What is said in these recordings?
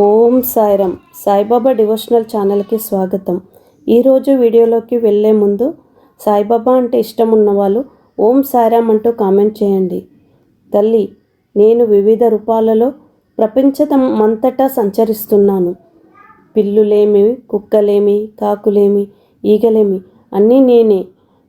ఓం Sairam. Saibaba devotional ఛానల్కి స్వాగతం. ఈరోజు వీడియోలోకి వెళ్ళే ముందు సాయిబాబా అంటే ఇష్టం ఉన్నవాళ్ళు ఓం సాయిరామ్ అంటూ కామెంట్ చేయండి. తల్లి నేను వివిధ రూపాలలో ప్రపంచమంతటా సంచరిస్తున్నాను. పిల్లులేమి కుక్కలేమి కాకులేమి ఈగలేమి అన్నీ నేనే.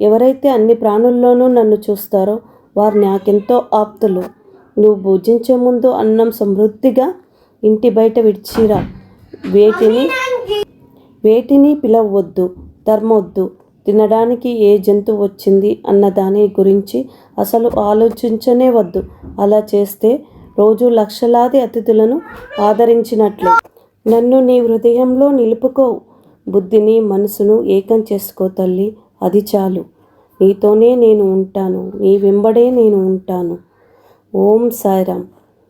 ఎవరైతే అన్ని ప్రాణుల్లోనూ నన్ను చూస్తారో వారు నాకెంతో ఆప్తులు. నువ్వు భుజించే ముందు అన్నం సమృద్ధిగా ఇంటి బయట విడిచిరా. వేటిని? వేటిని పిలవద్దు ధర్మొద్దు. తినడానికి ఏ జంతువు వచ్చింది అన్న దాని గురించి అసలు ఆలోచించనే వద్దు. అలా చేస్తే రోజు లక్షలాది అతిథులను ఆదరించినట్లు. నన్ను నీ హృదయంలో నిలుపుకో. బుద్ధిని మనసును ఏకం చేసుకో తల్లి. అది చాలు. నీతోనే నేను ఉంటాను. నీ వెంబడే నేను ఉంటాను. ఓం సాయిరామ్.